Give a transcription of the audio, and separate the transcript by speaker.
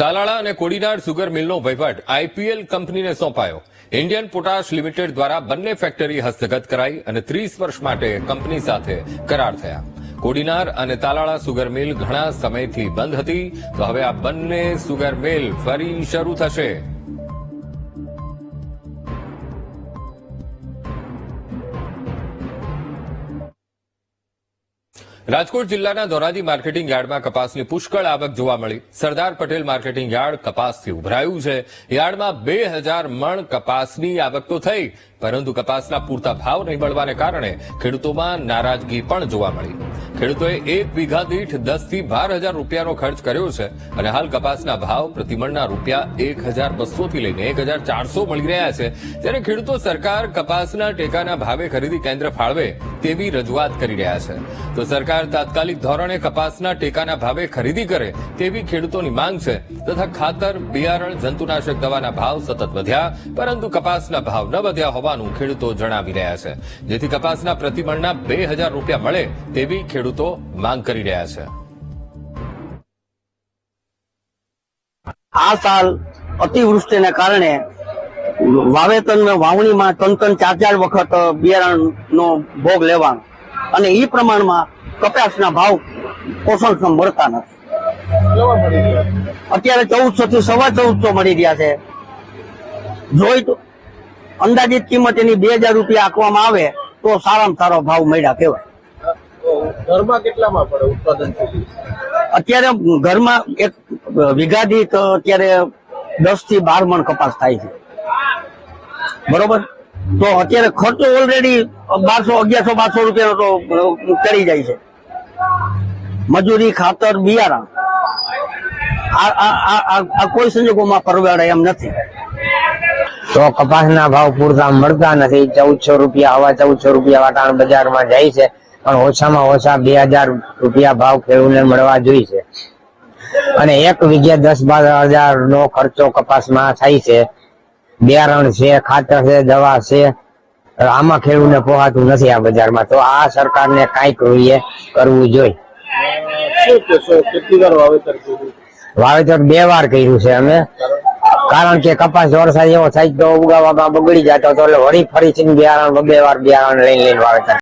Speaker 1: તાલાળા અને કોડીનાર સુગર મિલનો વહીવટ આઈપીએલ કંપનીને સોંપાયો. ઇન્ડિયન પોટાશ લિમિટેડ દ્વારા બંને ફેક્ટરી હસ્તગત કરાઈ અને ત્રીસ વર્ષ માટે કંપની સાથે કરાર થયા. કોડીનાર અને તાલાળા સુગર મિલ ઘણા સમયથી બંધ હતી. તો હવે આ બંને સુગર મિલ ફરી શરૂ થશે. રાજકોટ જિલ્લાના ધોરાજી માર્કેટિંગ યાર્ડમાં કપાસની પુષ્કળ આવક જોવા મળી. સરદાર પટેલ માર્કેટિંગ યાર્ડ કપાસથી ઉભરાયું છે. યાર્ડમાં બે હજાર મણ કપાસની આવક તો થઈ પરંતુ કપાસના પૂરતા ભાવ નહીં મળવાને કારણે ખેડૂતોમાં નારાજગી પણ જોવા મળી. ખેડૂતોએ એક વીઘા દીઠ દસથી બાર હજાર રૂપિયાનો ખર્ચ કર્યો છે અને હાલ કપાસના ભાવ પ્રતિમણના રૂપિયા એક હજાર બસો થી લઈને એક હજાર ચારસો મળી રહ્યા છે. ત્યારે ખેડૂતો સરકાર કપાસના ટેકાના ભાવે ખરીદી કેન્દ્ર ફાળવે તેવી રજૂઆત કરી રહ્યા છે. તો સરકાર તાત્કાલિક ધોરણે કપાસના ટેકાના ભાવે ખરીદી કરે તેવી ખેડૂતોની માંગ છે તથા ખાતર, બિયારણ, જંતુનાશક દવાના ભાવ સતત વધ્યા, પરંતુ કપાસના ભાવ ન વધ્યા હોવાનું ખેડૂતો જણાવી રહ્યા છે. જેથી કપાસના પ્રતિમણના બે હજાર રૂપિયા મળે તેવી ખેડૂતો માંગ કરી રહ્યા છે.
Speaker 2: આ સાલ અતિવૃષ્ટિને કારણે વાવેતર વાવણીમાં ત્રણ ત્રણ ચાર ચાર વખત બિયારણનો ભોગ લેવાનો. અને એ પ્રમાણમાં કપાસના ભાવ પોષણક્ષમ મળતા નથી. અત્યારે ચૌદસો થી સવા ચૌદસો મળી રહ્યા છે. જોઈ તો અંદાજિત કિંમત એની બે હજાર રૂપિયા આંકવામાં આવે તો સારામાં સારો ભાવ મળ્યા કહેવાય.
Speaker 3: ઘરમાં કેટલામાં પડે ઉત્પાદન
Speaker 2: અત્યારે ઘરમાં એક વીઘા દીઠ અત્યારે દસથી બાર મણ કપાસ થાય છે. બરોબર? તો અત્યારે ખર્ચો ઓલરેડી બારસો અગિયારસો બારસો રૂપિયાનો તો ચડી જાય છે. મજૂરી ખાતર બિયારણ. આ કોઈ સંજોગોમાં પરવડે એમ નથી.
Speaker 4: તો કપાસના ભાવ પૂરતા મળતા નથી. ચૌદસો રૂપિયા હવા ચૌદસો રૂપિયા વાટાણ બજારમાં જાય છે પણ ઓછામાં ઓછા બે હજાર રૂપિયા ભાવ ખેડૂતને મળવા જોઈએ અને એક વીઘે દસ બાર હજાર નો ખર્ચો કપાસમાં થાય છે. બિયારણ છે ખાતર છે દવા છે આમાં ખેડૂતને પોહાતું નથી આ બજારમાં. તો આ સરકારને કાંઈક રૂએ કરવું જોઈએ. વાવેતર બે વાર કર્યું છે અમે. કારણ કે કપાસ વરસાદ એવો થાય તો ઉગાવામાં બગડી જતો હતો એટલે વળી ફરીથી બિયારણ બે વાર બિયારણ લઈને લઈને વાવેતર.